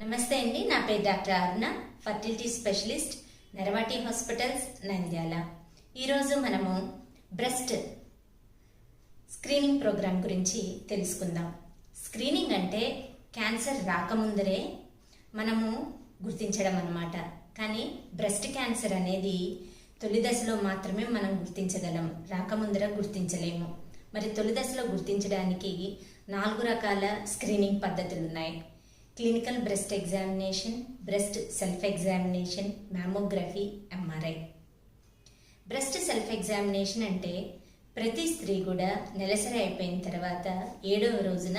నమస్తే అండి నా పేరు doctor Aruna fertility specialist Neravati hospitals Nandyal. ఈరోజు మనము బ్రెస్ట్ స్క్రీనింగ్ ప్రోగ్రాం గురించి తెలుసుకుందాం. స్క్రీనింగ్ అంటే క్యాన్సర్ రాకముందరే మనము గుర్తించడం అన్నమాట. కానీ బ్రెస్ట్ క్యాన్సర్ అనేది తొలి దశలో మాత్రమే మనం గుర్తించగలం. రాకముందర గుర్తించలేము. మరి తొలి దశలో గుర్తించడానికి నాలుగు రకాల స్క్రీనింగ్ పద్ధతులు ఉన్నాయి clinical breast examination breast self examination mammography MRI breast self examination అంటే ప్రతి స్త్రీ కూడా నెలసరి అయిపోయిన తర్వాత ఏడవ రోజున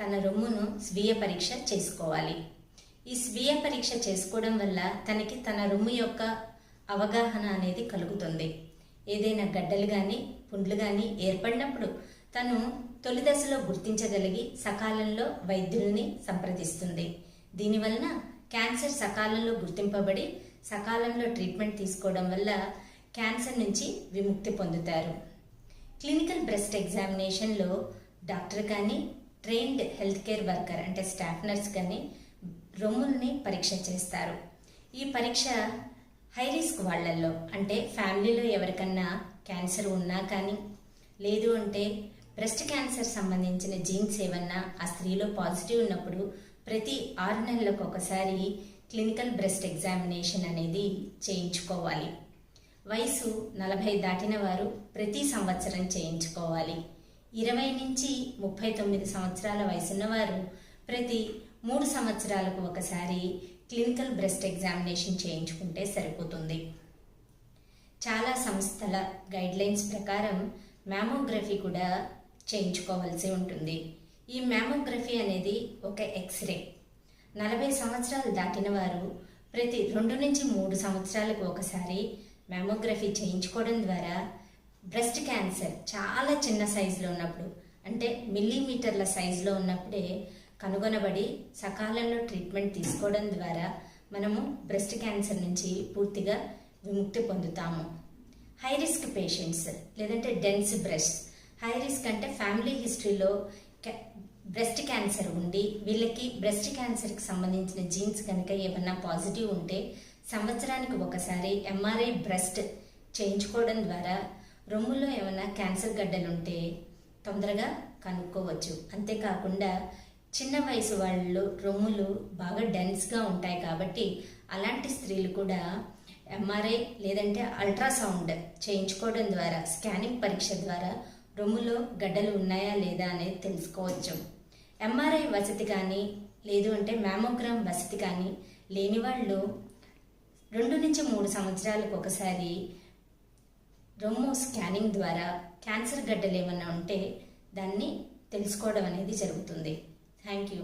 తన రొమ్మును స్వీయ పరీక్ష చేసుకోవాలి. ఈ స్వీయ పరీక్ష చేసుకోవడం వల్ల తనకి తన రొమ్ము యొక్క అవగాహన అనేది కలుగుతుంది. ఏదైనా గడ్డలు కానీ పుండ్లు కానీ ఏర్పడినప్పుడు తను తొలి దశలో గుర్తించగలిగి సకాలంలో వైద్యుల్ని సంప్రదిస్తుంది. దీనివలన క్యాన్సర్ సకాలంలో గుర్తింపబడి సకాలంలో ట్రీట్మెంట్ తీసుకోవడం వల్ల క్యాన్సర్ నుంచి విముక్తి పొందుతారు. క్లినికల్ బ్రెస్ట్ ఎగ్జామినేషన్లో డాక్టర్ కానీ ట్రైన్డ్ హెల్త్ కేర్ వర్కర్ అంటే స్టాఫ్ నర్స్ కానీ రొమ్ముల్ని పరీక్ష చేస్తారు. ఈ పరీక్ష హై రిస్క్ వాళ్ళల్లో అంటే ఫ్యామిలీలో ఎవరికన్నా క్యాన్సర్ ఉన్నా కానీ లేదు అంటే బ్రెస్ట్ క్యాన్సర్ సంబంధించిన జీన్స్ ఏమన్నా ఆ స్త్రీలో పాజిటివ్ ఉన్నప్పుడు ప్రతి ఆరు నెలలకు ఒకసారి క్లినికల్ బ్రెస్ట్ ఎగ్జామినేషన్ అనేది చేయించుకోవాలి. వయసు నలభై దాటిన వారు ప్రతి సంవత్సరం చేయించుకోవాలి. ఇరవై నుంచి ముప్పై తొమ్మిది సంవత్సరాల వయసున్న వారు ప్రతి మూడు సంవత్సరాలకు ఒకసారి క్లినికల్ బ్రెస్ట్ ఎగ్జామినేషన్ చేయించుకుంటే సరిపోతుంది. చాలా సంస్థల గైడ్లైన్స్ ప్రకారం మ్యామోగ్రఫీ కూడా చేయించుకోవాల్సి ఉంటుంది. ఈ మ్యామోగ్రఫీ అనేది ఒక ఎక్స్రే. నలభై సంవత్సరాలు దాటిన వారు ప్రతి రెండు నుంచి మూడు సంవత్సరాలకు ఒకసారి మ్యామోగ్రఫీ చేయించుకోవడం ద్వారా బ్రెస్ట్ క్యాన్సర్ చాలా చిన్న సైజులో ఉన్నప్పుడు అంటే మిల్లీమీటర్ల సైజులో ఉన్నప్పుడే కనుగొనబడి సకాలంలో ట్రీట్మెంట్ తీసుకోవడం ద్వారా మనము బ్రెస్ట్ క్యాన్సర్ నుంచి పూర్తిగా విముక్తి పొందుతాము. హై రిస్క్ పేషెంట్స్ లేదంటే డెన్స్ బ్రెస్ట్ హై రిస్క్ అంటే ఫ్యామిలీ హిస్టరీలో బ్రెస్ట్ క్యాన్సర్ ఉండి వీళ్ళకి బ్రెస్ట్ క్యాన్సర్కి సంబంధించిన జీన్స్ కనుక ఏమన్నా పాజిటివ్ ఉంటే సంవత్సరానికి ఒకసారి ఎంఆర్ఐ బ్రెస్ట్ చేయించుకోవడం ద్వారా రొమ్ములో ఏమైనా క్యాన్సర్ గడ్డలు ఉంటే తొందరగా కనుక్కోవచ్చు. అంతేకాకుండా చిన్న వయసు వాళ్ళు రొమ్ములు బాగా డెన్స్గా ఉంటాయి కాబట్టి అలాంటి స్త్రీలు కూడా ఎంఆర్ఐ లేదంటే అల్ట్రాసౌండ్ చేయించుకోవడం ద్వారా స్కానింగ్ పరీక్ష ద్వారా రొమ్ములో గడ్డలు ఉన్నాయా లేదా అనేది తెలుసుకోవచ్చు. ఎంఆర్ఐ వసతి కానీ లేదు అంటే మ్యామోగ్రామ్ వసతి కానీ లేని వాళ్ళు రెండు నుంచి మూడు సంవత్సరాలకు ఒకసారి రొమ్ము స్కానింగ్ ద్వారా క్యాన్సర్ గడ్డలు ఏమైనా ఉంటే దాన్ని తెలుసుకోవడం అనేది జరుగుతుంది. Thank you